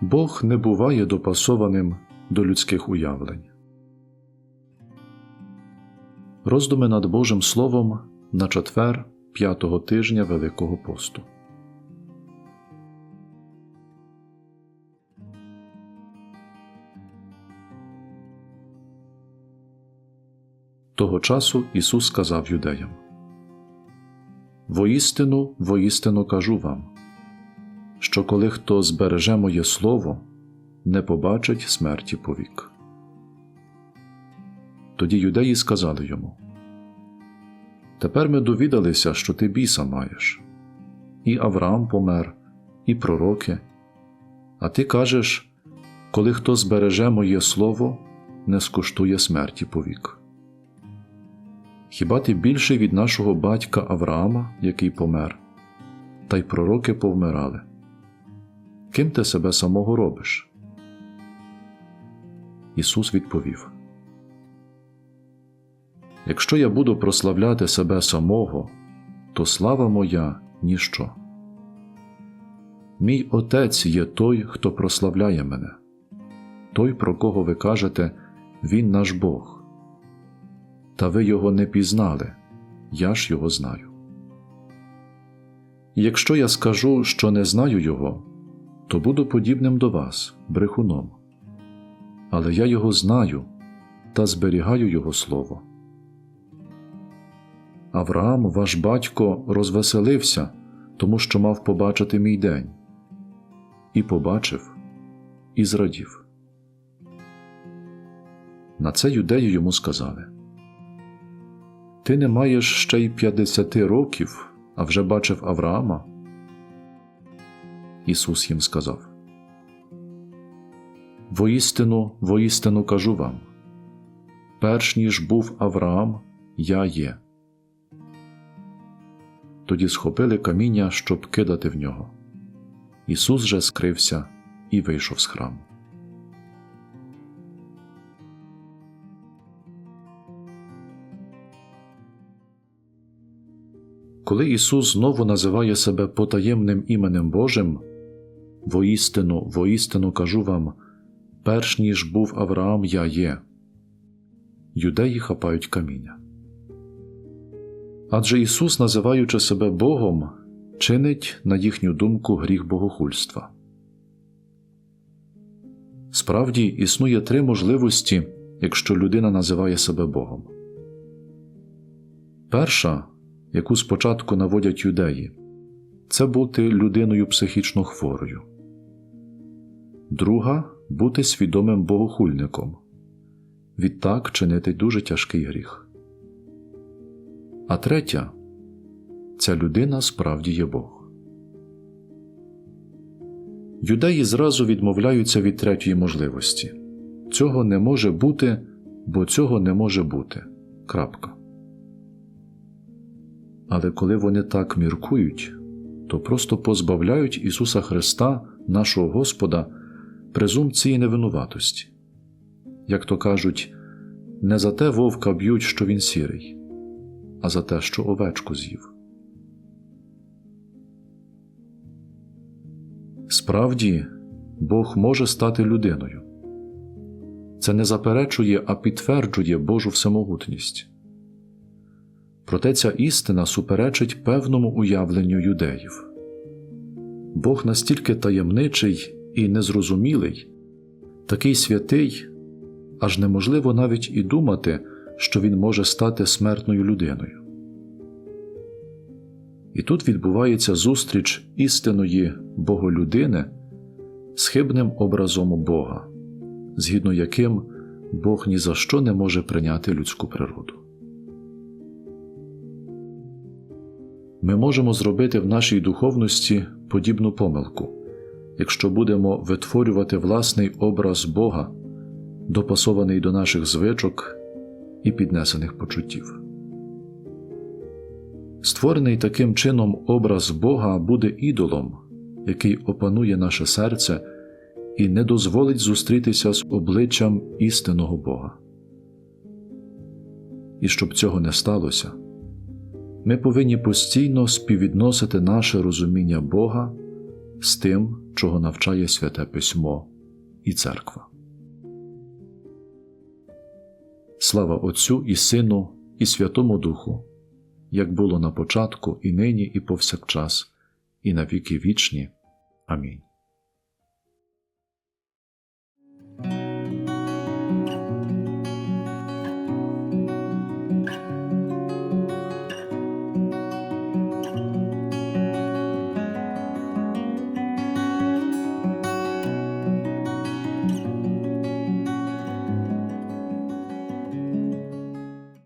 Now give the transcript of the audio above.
Бог не буває допасованим до людських уявлень. Роздуми над Божим Словом на четвер п'ятого тижня Великого посту. Того часу Ісус сказав юдеям Воістину, воістину кажу вам, що коли хто збереже моє слово, не побачить смерті повік. Тоді юдеї сказали йому Тепер ми довідалися, що ти біса маєш. І Авраам помер, і пророки. А ти кажеш, коли хто збереже моє слово, не скуштує смерті повік. Хіба ти більший від нашого батька Авраама, який помер, та й пророки повмирали? Ким ти себе самого робиш? Ісус відповів Якщо я буду прославляти себе самого, то слава моя ніщо. Мій Отець є той, хто прославляє мене, той, про кого ви кажете, Він наш Бог. Та ви його не пізнали, я ж його знаю. І якщо я скажу, що не знаю його, то буду подібним до вас, брехуном. Але я його знаю та зберігаю його слово. Авраам, ваш батько, розвеселився, тому що мав побачити мій день, і побачив, і зрадів. На це юдеї йому сказали Ти не маєш ще й п'ятдесяти років, а вже бачив Авраама. Ісус їм сказав Воістину, воістину кажу вам перш ніж був Авраам, я є. Тоді схопили каміння, щоб кидати в нього. Ісус же скрився і вийшов з храму. Коли Ісус знову називає себе потаємним іменем Божим, воістину, воістину кажу вам, перш ніж був Авраам, я є. Юдеї хапають каміння. Адже Ісус, називаючи себе Богом, чинить, на їхню думку, гріх богохульства. Справді існує три можливості, якщо людина називає себе Богом. Перша, яку спочатку наводять юдеї, це бути людиною психічно хворою. Друга бути свідомим богохульником, відтак чинити дуже тяжкий гріх. А третя ця людина справді є Бог. Юдеї зразу відмовляються від третьої можливості цього не може бути, бо цього не може бути. Крапка. Але коли вони так міркують, то просто позбавляють Ісуса Христа, нашого Господа, презумпції невинуватості. Як то кажуть, не за те вовка б'ють, що він сірий а за те, що овечку з'їв. Справді, Бог може стати людиною. Це не заперечує, а підтверджує Божу всемогутність. Проте ця істина суперечить певному уявленню юдеїв. Бог настільки таємничий і незрозумілий, такий святий, аж неможливо навіть і думати що він може стати смертною людиною. І тут відбувається зустріч істинної боголюдини з хибним образом Бога, згідно яким Бог ні за що не може прийняти людську природу. Ми можемо зробити в нашій духовності подібну помилку, якщо будемо витворювати власний образ Бога, допасований до наших звичок і піднесених почуттів. Створений таким чином образ Бога буде ідолом, який опанує наше серце і не дозволить зустрітися з обличчям істинного Бога. І щоб цього не сталося, ми повинні постійно співвідносити наше розуміння Бога з тим, чого навчає Святе Письмо і Церква. Слава Отцю і Сину, і Святому Духу, як було на початку, і нині, і повсякчас, і на віки вічні. Амінь.